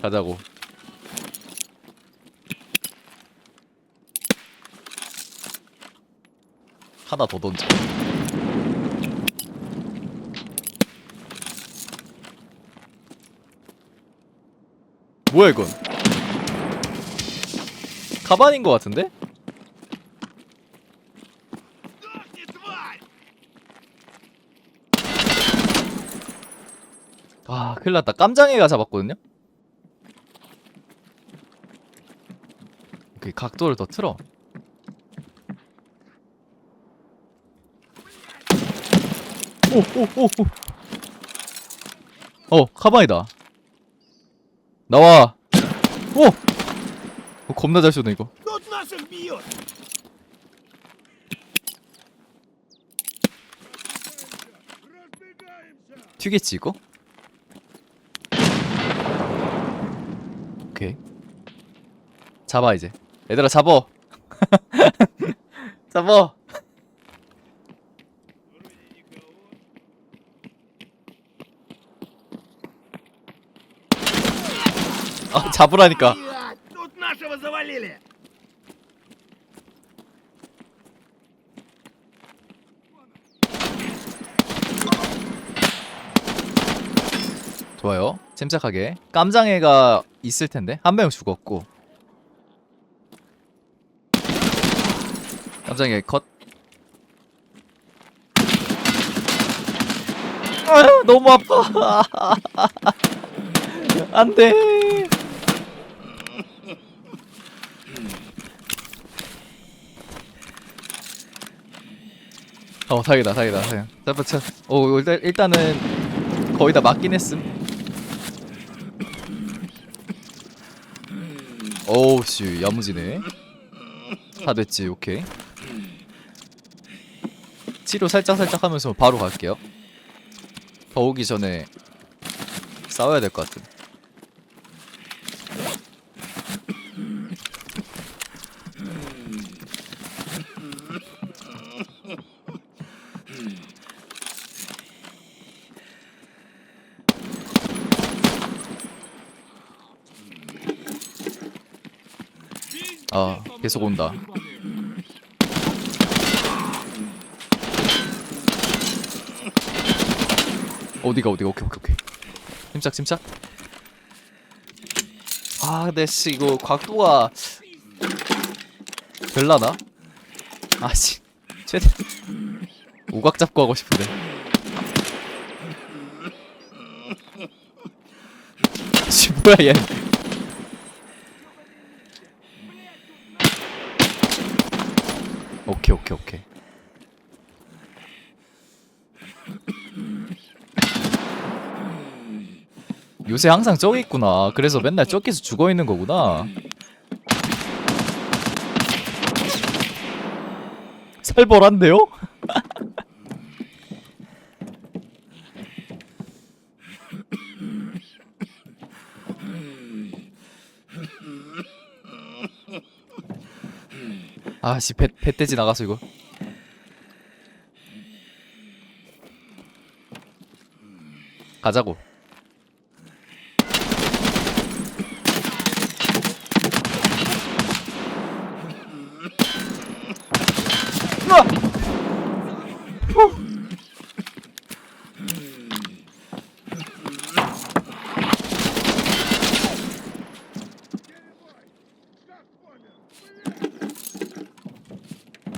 가자고. 하나 더 던져. 뭐야 이건? 가반인 것 같은데? 아, 큰일 났다. 깜장이가 잡았거든요? 그 각도를 더 틀어. 오오오오. 어 카바이다. 나와. 오! 어, 겁나 잘 쏘네 이거. 튀겠지 이거? 오케이. 잡아 이제. 얘들아, 잡어. 잡어. 아, 잡으라니까. Блядь, Тут нашего завалили! 좋아요. 침착하게. 깜장애가 있을 텐데 한 명 죽었고. 깜장애 컷. 아유 너무 아파. 안돼. 어 다행이다 다행이다 다행. 잠깐 참. 오 일단 일단은 거의 다 맞긴 했음. 오우 씨 야무지네 다 됐지 오케이 치료 살짝살짝 하면서 바로 갈게요. 더 오기 전에 싸워야 될 것 같은. 아 계속 온다 어디가 어디가? 오케이 오케이 오케이. 침착 침착. 아 근데 씨 이거 각도가 별나나? 아씨. 최대 오각 잡고 하고 싶은데. 씨 뭐야 얘. 오케이 오케이 오케이 요새 항상 저기 있구나. 그래서 맨날 저기서 죽어 있는 거구나. 살벌한데요? 아씨 배, 배돼지 나가서 이거. 가자고 으아! 후!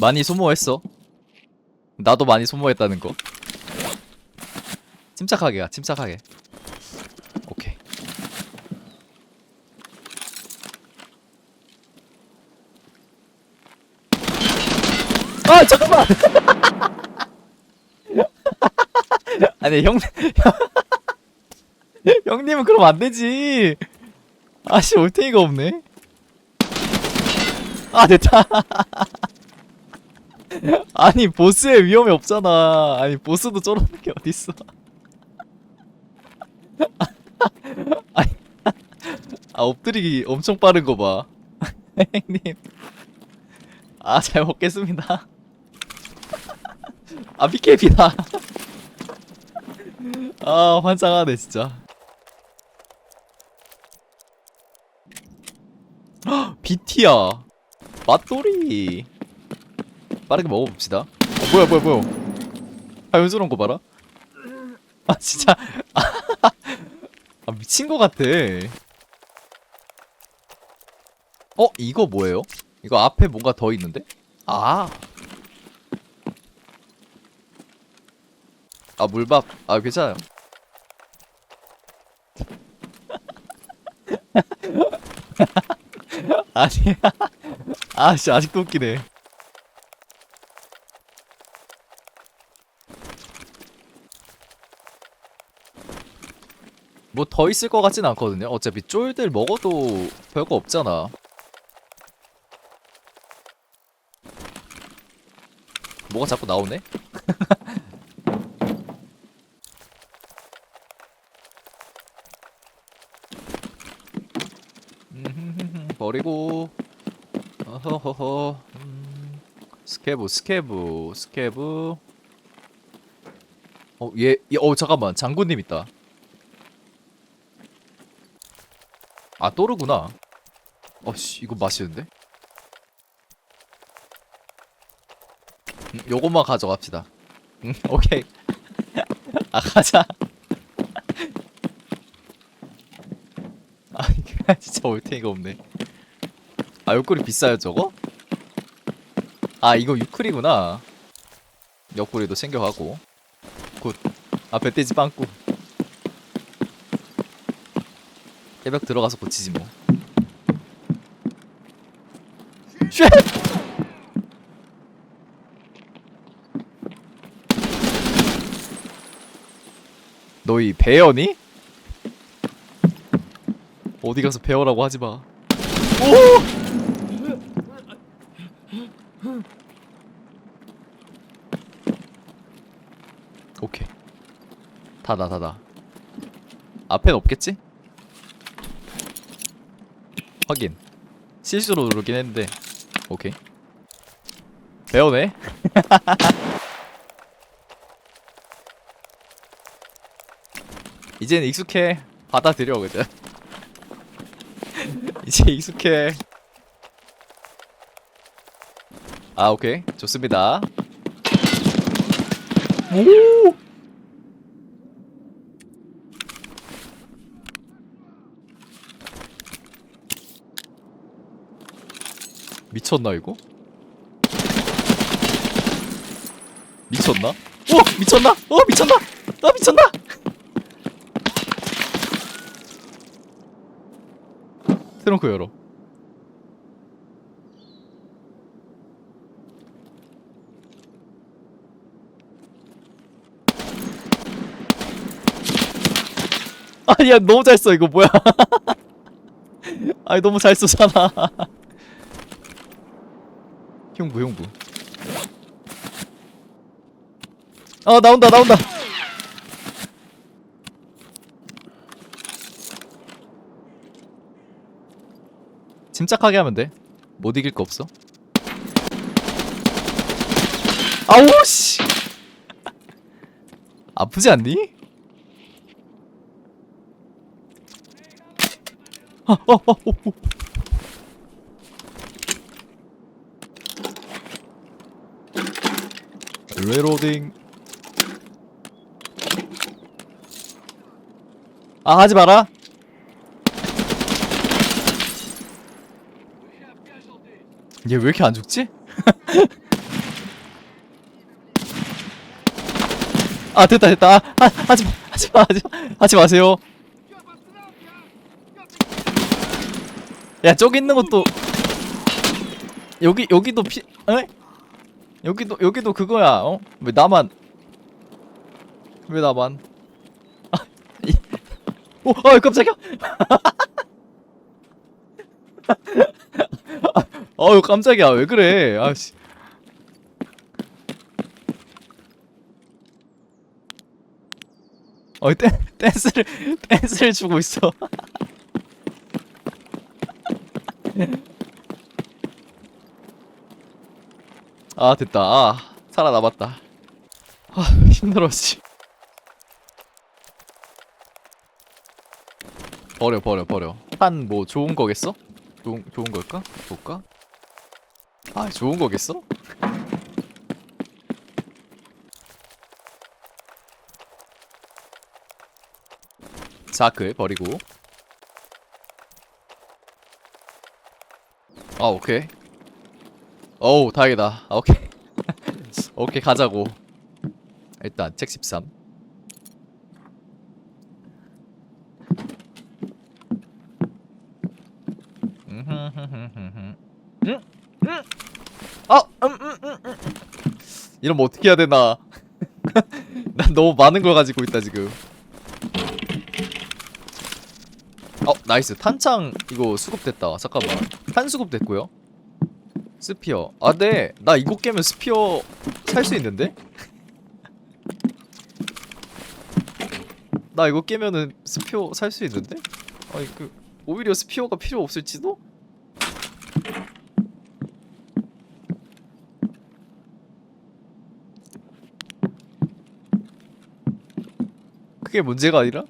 많이 소모했어. 나도 많이 소모했다는 거. 침착하게 가, 침착하게. 오케이. 아 잠깐만. 아니 형, 형님은 그럼 안 되지. 아씨 올탱이가 없네. 아 됐다. 아니 보스의 위험이 없잖아. 아니 보스도 저러는 게 어딨어? 아니, 아 엎드리기 엄청 빠른 거 봐. 형님. 아 잘 먹겠습니다. 아 BKB다. 아 환장하네 진짜. 비티야 맛돌이 빠르게 먹어봅시다. 어, 뭐야 뭐야 뭐야. 자연스러운 거 봐라. 아 진짜. 아 미친 거 같아. 어 이거 뭐예요? 이거 앞에 뭔가 더 있는데? 아. 아 물밥. 아 괜찮아요. 아니야 아씨 아직도 웃기네 뭐 더 있을 것 같진 않거든요. 어차피 쫄들 먹어도 별거 없잖아. 뭐가 자꾸 나오네? 버리고. 어허허허. 음, 스케브 스케브 스케브. 어얘 얘, 어 잠깐만. 장군님 있다 아 또르구나. 어씨 이거 맛있는데? 음, 요것만 가져갑시다. 음, 오케이. 아 가자. 아 진짜 올테이가 없네. 아 옆구리 비싸요 저거? 아 이거 유클이구나. 옆구리도 챙겨가고. 굿. 앞에 떼지 빵꾸 깨벽 들어가서 고치지 뭐 쉣! 너희 배연이? 어디 가서 배워라고 하지 마. 오! 오케이. 닫아 닫아. 앞엔 없겠지? 확인. 실수로 누르긴 했는데. 오케이. 배워네. 이제는 익숙해. 받아들여 그냥. 이제 익숙해. 아 오케이 좋습니다. 오. 미쳤나 이거? 미쳤나? 오 미쳤나? 어 미쳤나? 나 미쳤나? 트렁크 열어. 아니야 너무 잘 써 이거 뭐야? 아니 너무 잘 쏘잖아. 흉부 흉부. 아 나온다 나온다. 침착하게 하면 돼. 못 이길 거 없어. 아우 씨. 아프지 않니? 아, 어, 어, 어, 어. 레로딩. 아 하지 마라. 얘 왜 이렇게 안 죽지? 아 됐다 됐다 아, 아, 하지 마 하지 마 하지 마 하지 마세요 야 저기 있는 것도 여기 여기도 피 에? 여기도 여기도 그거야 어? 왜 나만? 왜 나만? 오, 아 깜짝이야! 어우 깜짝이야. 왜 그래? 아씨. 어이 댄 댄스를 댄스를 주고 있어 아 됐다 아 살아남았다 아 힘들어 씨 버려 버려 버려 판뭐 좋은 거겠어? 좋은 좋은 걸까? 볼까? 아 좋은 거겠어? 자크 버리고 아 오케이 어우 다행이다 아, 오케이 오케이 가자고 일단 책 13. 음? 음? 아, 음, 음, 음, 음. 이러면 어떻게 해야 되나? 난 너무 많은 걸 가지고 있다 지금. 어, 나이스. 탄창 이거 수급됐다. 잠깐만. 탄 수급됐고요. 스피어. 아, 네. 나 이거 깨면 스피어 살 수 있는데? 나 이거 깨면은 스피어 살 수 있는데? 아니 그 오히려 스피어가 필요 없을지도? 그게 문제가 아니라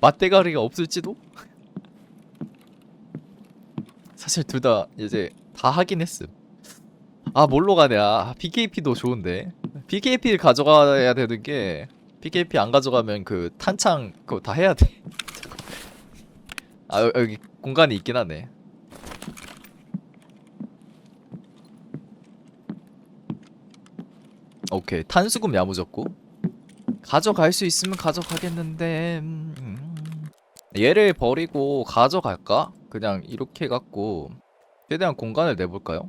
맞대가리가 없을지도? 사실 둘 다 이제 다 하긴 했음. 아 뭘로 가냐? 아, BKP도 좋은데 BKP를 가져가야 되는 게 BKP 안 가져가면 그 탄창 그거 다 해야 돼. 아 여- 여기 공간이 있긴 하네. 오케이 탄수금 야무졌고 가져갈 수 있으면 가져가겠는데 음, 음. 얘를 버리고 가져갈까? 그냥 이렇게 해갖고 최대한 공간을 내볼까요?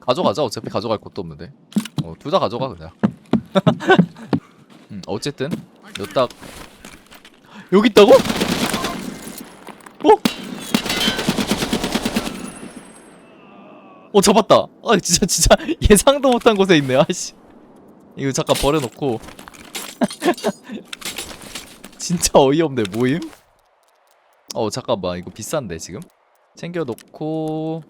가져가자 어차피 가져갈 것도 없는데 어, 둘 다 가져가 그냥 음, 어쨌든 너딱 여기 있다고? 어? 어 잡았다 아 진짜 진짜 예상도 못한 곳에 있네 아씨 이거 잠깐 버려놓고 진짜 어이없네 모임? 어 잠깐만. 이거 비싼데 지금? 챙겨놓고.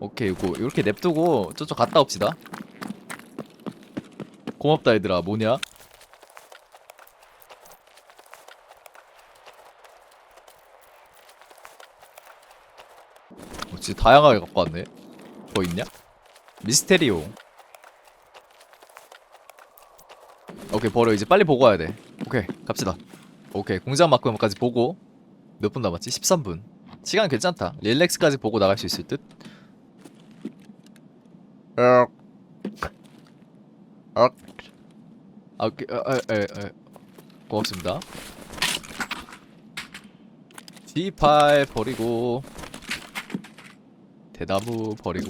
오케이 이거 이렇게 냅두고 저쪽 갔다 옵시다. 고맙다 얘들아. 뭐냐? 어, 진짜 다양하게 갖고 왔네. 뭐 있냐? 미스테리오. 오케이 버려. 이제 빨리 보고 와야 돼. 오케이 갑시다. 오케이 공장 만큼까지 보고 몇 분 남았지? 13분 시간 괜찮다 릴렉스까지 보고 나갈 수 있을 듯 어. 어. 아, 오케이, 아, 아, 아, 아. 고맙습니다. G8 버리고 대나무 버리고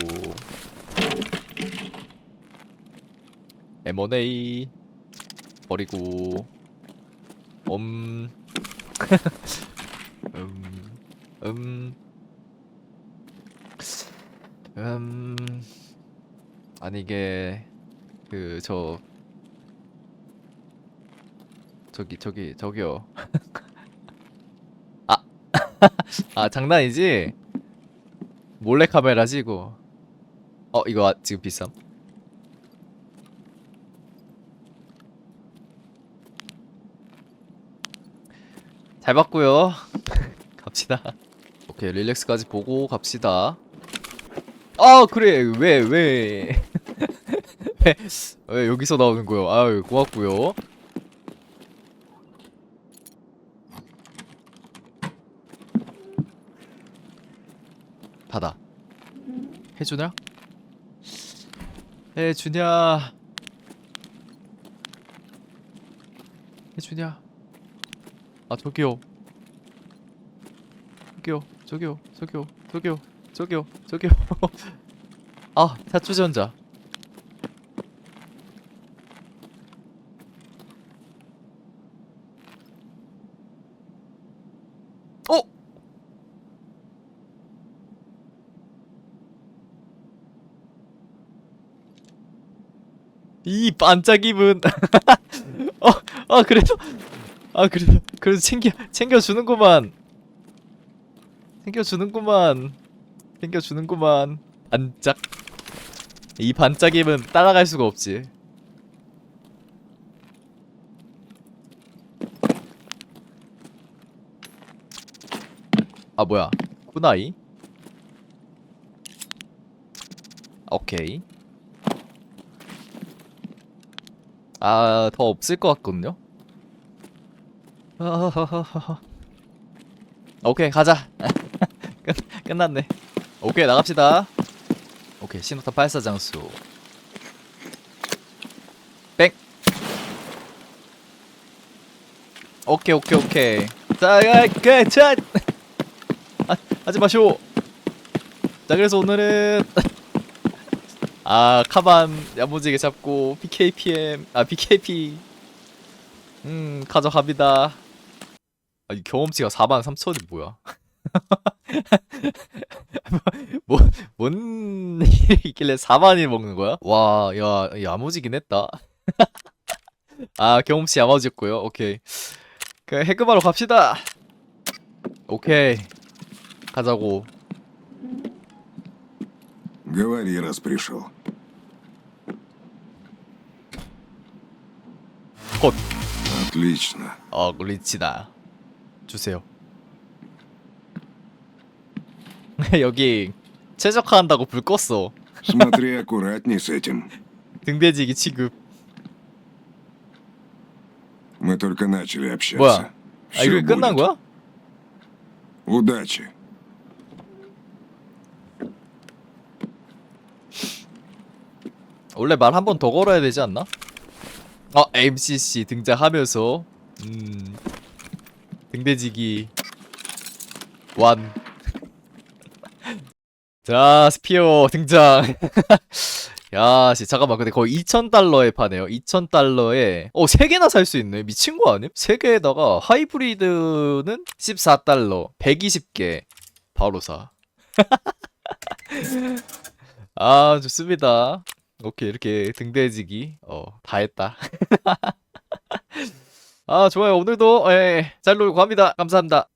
M1A 버리고 음 음, 음, 음, 아니 이게 그 저 저기 저기 저기요. 아, 아 장난이지? 몰래 카메라지 이거. 어 이거 아- 지금 비쌈? 잘 봤고요. 갑시다. 오케이 릴렉스까지 보고 갑시다. 아 그래 왜 왜? 왜, 왜 여기서 나오는 거요? 아유 고맙고요. 받아. 해주냐? 해주냐? 해주냐? 아 저기요. 저기요, 저기요, 저기요, 저기요, 저기요, 저기요. 아, 타투전자. 어? 이 반짝임은 어, 아 그래도 아 그래도 그래도 챙겨 챙겨 주는구만. 챙겨주는구만. 챙겨주는구만. 반짝. 이 반짝임은 따라갈 수가 없지. 아 뭐야. 후나이? 오케이. 아 더 없을 것 아하하하하. 오케이 가자 끝, 끝났네. 오케이 나갑시다. 오케이 신호탄 발사 장수. 뺑 오케이 오케이 오케이. 자그자. 아, 하지 마쇼 자 그래서 오늘은 아 카반 야무지게 잡고 BKPM 아 BKP 음 가져갑니다. 아, 이 경험치가 4만 3천이 뭐야 뭐, 뭔 일이 있길래 4만이 먹는 거야? 와, 야, 야무지긴 했다. 아, 경험치 야무졌고요. 오케이. 그 해금하러 갑시다. 오케이. 가자고. Говори, раз пришел. 곧. Отлично. 어, 리치다. 주세요. 여기 최적화한다고 불 껐어. Смотри аккуратней с этим. 등대지기 취급. Мы только начали общаться. 뭐야? 아, Всё 이거 끝난 будет. 거야? Удачи. 원래 말 한 번 더 걸어야 되지 않나? 어, MCC 등장하면서 음 등대지기 완. 자, 스피어 등장. 야, 씨, 잠깐만. 근데 거의 2,000달러에 파네요. 2,000달러에 어, 3개나 살 수 있네. 미친 거 아님? 3개에다가 하이브리드는 14달러, 120개 바로 사. 아, 좋습니다. 오케이 이렇게 등대지기 어 다 했다 아 좋아요 오늘도 예, 잘 놀고 갑니다 감사합니다